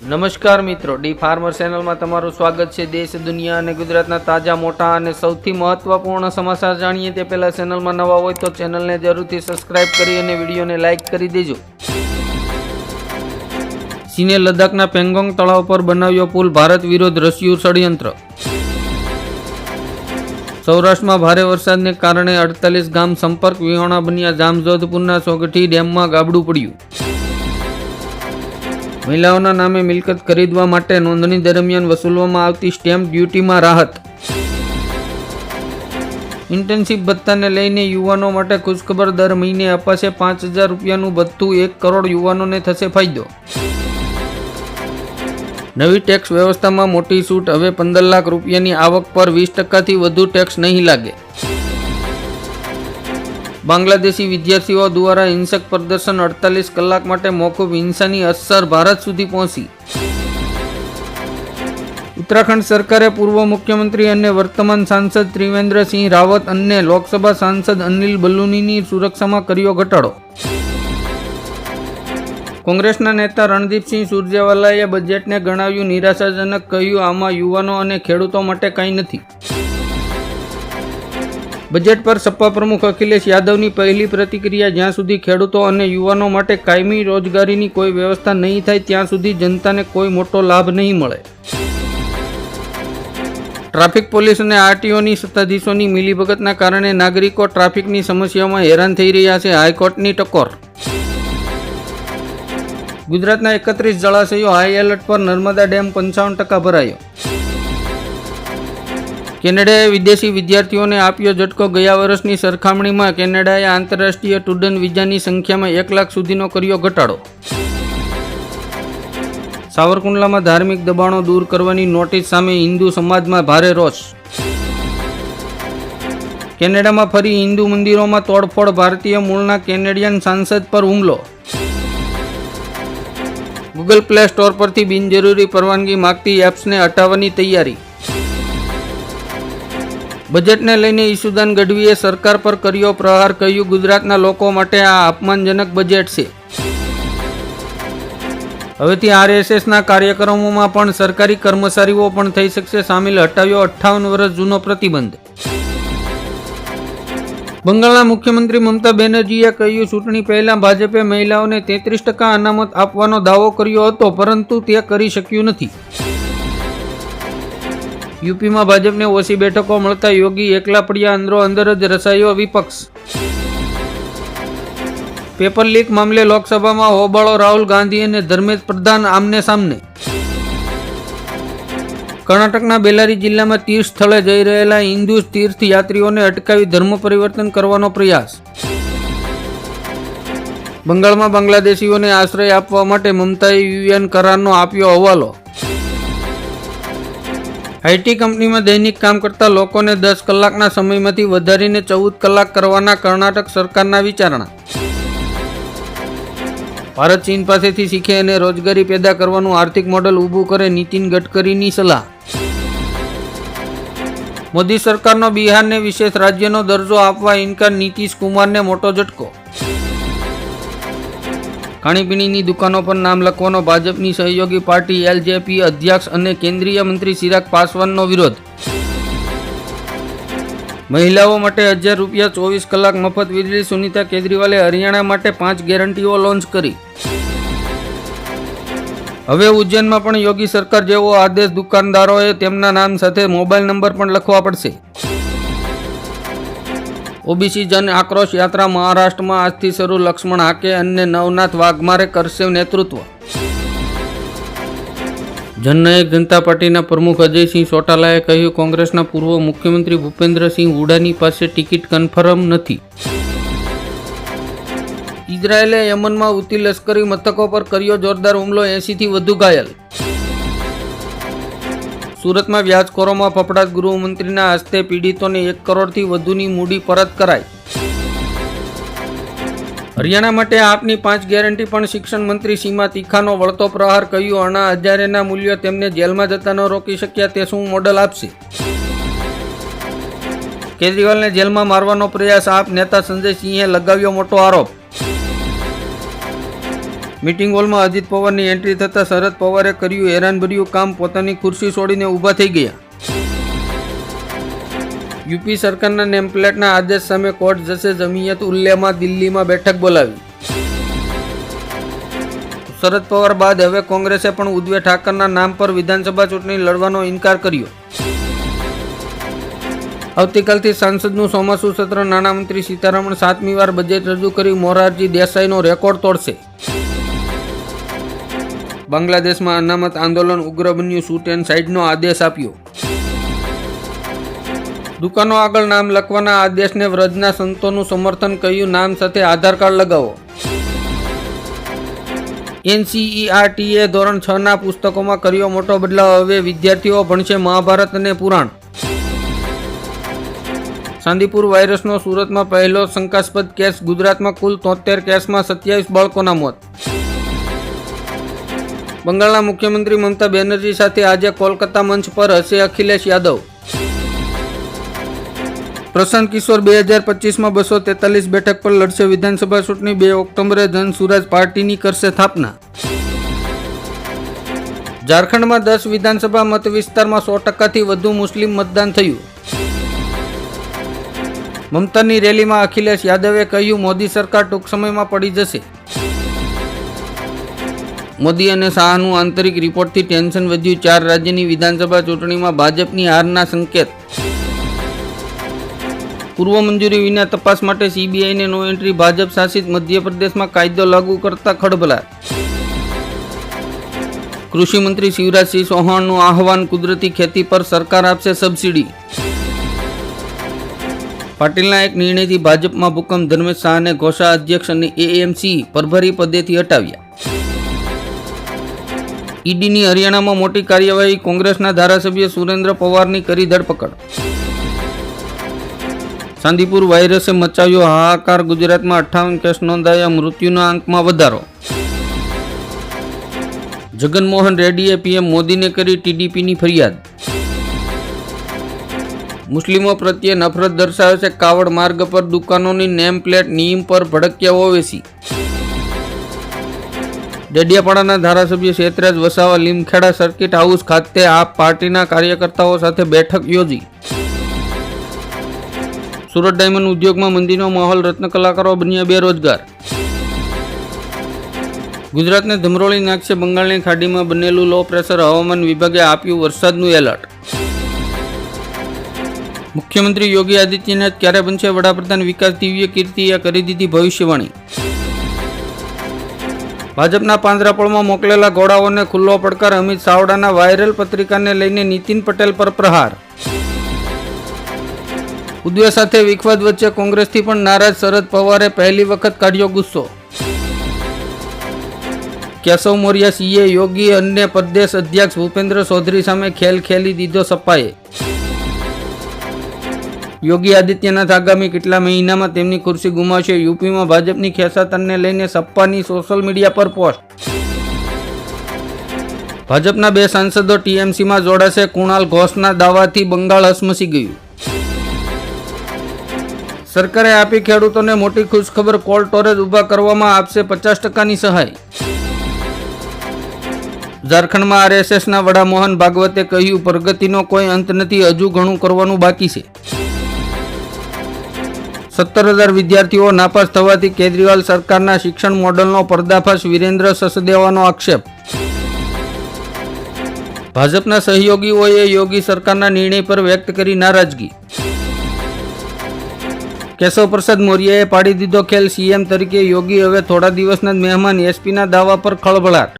નમસ્કાર મિત્રો, D farmer ચેનલમાં તમારું સ્વાગત છે. દેશ, દુનિયા અને ગુજરાતના તાજા, મોટા અને સૌથી મહત્વપૂર્ણ સમાચાર જાણીએ તે પહેલા ચેનલમાં નવા હોય તો ચેનલને જરૂરથી સબસ્ક્રાઇબ કરી અને વિડીયોને લાઇક કરી દેજો. ચીને લદ્દાખના પેંગોંગ તળાવ પર બનાવ્યો પુલ, ભારત વિરોધ રશિયું ષડયંત્ર. સૌરાષ્ટ્રમાં ભારે વરસાદને કારણે અડતાલીસ ગામ સંપર્ક વિહોણા બન્યા. જામજોધપુરના સોગઠી ડેમમાં ગાબડું પડ્યું. મહિલાઓના નામે મિલકત ખરીદવા માટે નોંધણી દરમિયાન વસૂલવામાં આવતી સ્ટેમ્પ ડ્યુટીમાં રાહત. ઇન્ટર્નશીપ ભત્તાને લઈને યુવાનો માટે ખુશખબર દર મહિને અપાશે પાંચ હજાર રૂપિયાનું ભથ્થું, એક કરોડ યુવાનોને થશે ફાયદો. નવી ટેક્સ વ્યવસ્થામાં મોટી છૂટ, હવે પંદર લાખ રૂપિયાની આવક પર વીસ ટકાથી વધુ ટેક્સ નહીં લાગે. બાંગ્લાદેશી વિદ્યાર્થીઓ દ્વારા હિંસક પ્રદર્શન અડતાલીસ કલાક માટે મોકૂફ હિંસાની અસર ભારત સુધી પહોંચી. ઉત્તરાખંડ સરકારે પૂર્વ મુખ્યમંત્રી અને વર્તમાન સાંસદ ત્રિવેન્દ્રસિંહ રાવત અને લોકસભા સાંસદ અનિલ બલુનીની સુરક્ષામાં કર્યો ઘટાડો. કોંગ્રેસના નેતા રણદીપસિંહ સુરજેવાલાએ બજેટને ગણાવ્યું નિરાશાજનક, કહ્યું આમાં યુવાનો અને ખેડૂતો માટે કંઈ નથી. બજેટ પર સપા પ્રમુખ અખિલેશ યાદવની પહેલી પ્રતિક્રિયા, જ્યાં સુધી ખેડૂતો અને યુવાનો માટે કાયમી રોજગારીની કોઈ વ્યવસ્થા નહીં થાય, ત્યાં સુધી જનતાને કોઈ મોટો લાભ નહીં મળે. ટ્રાફિક પોલીસ અને આરટીઓની સત્તાધીશોની મિલીભગતના કારણે નાગરિકો ટ્રાફિકની સમસ્યાઓમાં હેરાન થઈ રહ્યા છે. હાઈકોર્ટની ટકોર. ગુજરાતના એકત્રીસ જળાશયો હાઈ એલર્ટ પર નર્મદા ડેમ પંચાવન ટકા ભરાયો. કેનેડાએ વિદેશી વિદ્યાર્થીઓને આપ્યો ઝટકો. ગયા વર્ષની સરખામણીમાં કેનેડાએ આંતરરાષ્ટ્રીય સ્ટુડન્ટ વિઝાની સંખ્યામાં એક લાખ સુધીનો કર્યો ઘટાડો. સાવરકુંડલામાં ધાર્મિક દબાણો દૂર કરવાની નોટિસ સામે હિન્દુ સમાજમાં ભારે રોષ. કેનેડામાં ફરી હિન્દુ મંદિરોમાં તોડફોડ, ભારતીય મૂળના કેનેડિયન સાંસદ પર હુમલો. ગૂગલ પ્લે સ્ટોર પરથી બિનજરૂરી પરવાનગી માગતી એપ્સને હટાવવાની તૈયારી. બજેટને લઈને ઈશુદાન ગઢવીએ સરકાર પર કર્યો પ્રહાર, કહ્યું, ગુજરાતના લોકો માટે આ અપમાનજનક બજેટ છે. હવેથી આરએસએસના કાર્યક્રમોમાં પણ સરકારી કર્મચારીઓ પણ થઈ શકશે સામેલ, હટાવ્યો અઠ્ઠાવન વર્ષ જૂનો પ્રતિબંધ. બંગાળના મુખ્યમંત્રી મમતા બેનર્જીએ કહ્યું, ચૂંટણી પહેલા ભાજપે મહિલાઓને તેત્રીસ ટકા અનામત આપવાનો દાવો કર્યો હતો, પરંતુ તે કરી શક્યું નથી. યુપીમાં ભાજપને ઓછી બેઠકો મળતા યોગી એકલા પડ્યા અંદરો અંદર જ રસાયો વિપક્ષ. પેપર લીક મામલે લોકસભામાં હોબાળો રાહુલ ગાંધી અને ધર્મેશ પ્રધાન આમને સામને. કર્ણાટકના બેલારી જિલ્લામાં તીર્થ સ્થળે જઈ રહેલા હિન્દુ તીર્થયાત્રીઓને અટકાવી ધર્મ પરિવર્તન કરવાનો પ્રયાસ. બંગાળમાં બાંગ્લાદેશીઓને આશ્રય આપવા માટે મમતાએ યુએન કરારનો આપ્યો હવાલો. આઈટી કંપનીમાં દૈનિક કામ કરતા લોકોને દસ કલાકના સમયમાંથી વધારીને ચૌદ કલાક કરવાના કર્ણાટક સરકારના વિચારણા. ભારત ચીન પાસેથી શીખે અને રોજગારી પેદા કરવાનું આર્થિક મોડલ ઊભું કરે નીતિન ગડકરીની સલાહ. મોદી સરકારનો બિહારને વિશેષ રાજ્યનો દરજ્જો આપવા ઇનકાર નીતિશ કુમારને મોટો ઝટકો. ખાણીપીણીની દુકાનો પર નામ લખવાનો ભાજપની સહયોગી પાર્ટી એલજેપી અધ્યક્ષ અને કેન્દ્રીય મંત્રી ચિરાગ પાસવાનનો વિરોધ. મહિલાઓ માટે હજાર રૂપિયા ચોવીસ કલાક મફત વીજળી સુનીતા કેજરીવાલે હરિયાણા માટે પાંચ ગેરંટીઓ લોન્ચ કરી. હવે ઉજ્જૈનમાં પણ યોગી સરકાર જેવો આદેશ દુકાનદારોએ તેમના નામ સાથે મોબાઈલ નંબર પણ લખવા પડશે. ઓબીસી જન આક્રોશ યાત્રા મહારાષ્ટ્રમાં આજથી શરૂ. લક્ષ્મણ હાકે અને નવનાથ વાઘમારે કરશે નેતૃત્વ. જનનાયક જનતા પાર્ટીના પ્રમુખ અજયસિંહ ચોટાલાએ કહ્યું, કોંગ્રેસના પૂર્વ મુખ્યમંત્રી ભૂપેન્દ્રસિંહ હુડાની પાસે ટિકિટ કન્ફર્મ નથી. ઇઝરાયેલે યમનમાં ઉતી લશ્કરી મથકો પર કર્યો જોરદાર હુમલો એંસીથી વધુ ઘાયલ. સુરતમાં વ્યાજખોરોમાં ફફડાટ ગૃહમંત્રીના હસ્તે પીડિતોને એક કરોડથી વધુની મૂડી પરત કરાઈ. હરિયાણા માટે આપની પાંચ ગેરંટી પણ શિક્ષણ મંત્રી સીમા તીખાનો વળતો પ્રહાર કહ્યું, અણા હજારેના મૂલ્યો તેમને જેલમાં જતા ન રોકી શક્યા તે શું મોડલ આપશે? કેજરીવાલને જેલમાં મારવાનો પ્રયાસ આપ નેતા સંજય સિંહે લગાવ્યો મોટો આરોપ. મીટિંગ હોલમાં અજીત પવારની એન્ટ્રી થતાં શરદ પવારે કર્યું હેરાનભર્યું કામ, પોતાની ખુરશી છોડીને ઊભા થઈ ગયા. યુપી સરકારના નેમપ્લેટના આદેશ સામે કોર્ટ જશે જમીયત ઉલ્લેમાં દિલ્હીમાં બેઠક બોલાવી. શરદ પવાર બાદ હવે કોંગ્રેસે પણ ઉદ્વે ઠાકરના નામ પર વિધાનસભા ચૂંટણી લડવાનો ઇનકાર કર્યો. આવતીકાલથી સાંસદનું ચોમાસું સત્ર, નાણામંત્રી સીતારમણ સાતમી વાર બજેટ રજૂ કરી મોરારજી દેસાઈનો રેકોર્ડ તોડશે. બાંગ્લાદેશમાં અનામત આંદોલન ઉગ્ર બન્યું શૂટ એન્ડ સાઇડનો આદેશ આપ્યો. દુકાનો આગળ નામ લખવાના આદેશને વ્રજના સંતોનું સમર્થન કહ્યું, નામ સાથે આધાર કાર્ડ લગાવો. એનસીઈઆરટીએ ધોરણ છ ના પુસ્તકોમાં કર્યો મોટો બદલાવ, હવે વિદ્યાર્થીઓ ભણશે મહાભારત અને પુરાણ. ચાંદીપુર વાયરસનો સુરતમાં પહેલો શંકાસ્પદ કેસ, ગુજરાતમાં કુલ તોતેર કેસમાં સત્યાવીસ બાળકોના મોત. બંગાળના મુખ્યમંત્રી મમતા બેનર્જી સાથે આજે કોલકાતા મંચ પર હશે અખિલેશ યાદવ. પ્રશાંત કિશોર બે હજાર પચીસમાં બસો તેતાલીસ બેઠક પર લડશે વિધાનસભા ચૂંટણી, બે ઓક્ટોબરે જન સુરાજ પાર્ટીની કરશે સ્થાપના. ઝારખંડમાં દસ વિધાનસભા મત વિસ્તારમાં સો ટકાથી વધુ મુસ્લિમ મતદાન થયું. મમતાની રેલીમાં અખિલેશ યાદવે કહ્યું, મોદી સરકાર ટૂંક સમયમાં પડી જશે. મોદી અને શાહનું આંતરિક રિપોર્ટથી ટેન્શન વધ્યું. ચાર રાજ્યની વિધાનસભા ચૂંટણીમાં ભાજપની હારના સંકેત. પૂર્વ મંજૂરી વિના તપાસ માટે સીબીઆઈને નો એન્ટ્રી. ભાજપ શાસિત મધ્યપ્રદેશમાં કાયદો લાગુ કરતા ખડભલા કૃષિમંત્રી શિવરાજસિંહ ચૌહાણનું આહવાન કુદરતી ખેતી પર સરકાર આપશે સબસિડી. પાટીલના એક નિર્ણયથી ભાજપમાં ભૂકંપ. ધર્મેશ શાહને ઘોષા અધ્યક્ષ અને એએમસી પરભરી પદેથી હટાવ્યા. ઈડીની હરિયાણામાં મોટી કાર્યવાહી કોંગ્રેસના ધારાસભ્ય સુરેન્દ્ર પવારની કરી ધરપકડ. ચાંદીપુર વાયરસે મચાવ્યો હાહાકાર, ગુજરાતમાં અઠ્ઠાવન કેસ નોંધાયા, મૃત્યુના આંકમાં વધારો. જગનમોહન રેડ્ડીએ પીએમ મોદીને કરી ટીડીપીની ફરિયાદ. મુસ્લિમો પ્રત્યે નફરત દર્શાવે છે, કાવડ માર્ગ પર દુકાનોની નેમ પ્લેટ નિયમ પર ભડક્યા ઓવેસી ડેડિયાપાડાના ધારાસભ્ય શેતરાજ વસાવા લીમખેડા સર્કિટ હાઉસ ખાતે આપ પાર્ટીના કાર્યકર્તાઓ સાથે બેઠક યોજી. સુરત ડાયમંડ ઉદ્યોગમાં મંદીનો માહોલ રત્ન કલાકારો બન્યા બેરોજગાર. ગુજરાતને ધમરોળી નાખશે બંગાળની ખાડીમાં બનેલું લો પ્રેશર હવામાન વિભાગે આપ્યું વરસાદનું એલર્ટ. મુખ્યમંત્રી યોગી આદિત્યનાથ ક્યારે બનશે વડાપ્રધાન વિકાસ દિવ્ય કીર્તિએ કરી દીધી ભવિષ્યવાણી? ભાજપના પાંજરાપોળમાં મોકલેલા ઘોડાઓને ખુલ્લો પડકાર અમિત ચાવડાના વાયરલ પત્રિકાને લઈને નીતિન પટેલ પર પ્રહાર. ઉદ્વે સાથે વિખવાદ વચ્ચે કોંગ્રેસથી પણ નારાજ શરદ પવારે પહેલી વખત કાઢ્યો ગુસ્સો. કેશવ મોર્યા, સીએ યોગી અને પ્રદેશ અધ્યક્ષ ભૂપેન્દ્ર ચૌધરી સામે ખેલ ખેલી દીધો સપાએ. યોગી આદિત્યનાથ આગામી કેટલા મહિનામાં તેમની ખુરશી ગુમાવશે? યુપીમાં ભાજપની ખેસાતરને લઈને સપ્પાની સોશિયલ મીડિયા પર પોસ્ટ ભાજપના બે સાંસદો ટીએમસીમાં જોડાશે. કુણાલ ઘોષના દાવાથી બંગાળ હસમસી ગયું. સરકારે આપી ખેડૂતોને મોટી ખુશખબર કોલ્ડ સ્ટોરેજ ઊભા કરવામાં આપશે પચાસ ટકાની સહાય. ઝારખંડમાં આરએસએસના વડા મોહન ભાગવતે કહ્યું, પ્રગતિનો કોઈ અંત નથી, હજુ ઘણું કરવાનું બાકી છે. સત્તર હજાર વિદ્યાર્થીઓ નાપાસ થવાથી કેજરીવાલ સરકારના શિક્ષણ મોડલનો પર્દાફાશ વિરેન્દ્ર સસદેવાનો આક્ષેપ. ભાજપના સહયોગીઓએ યોગી સરકારના નિર્ણય પર વ્યક્ત કરી નારાજગી. કેશવ પ્રસાદ મૌર્યએ પાડી દીધો ખેલ સીએમ તરીકે યોગી હવે થોડા દિવસના જ મહેમાન, એસપીના દાવા પર ખળભળાટ.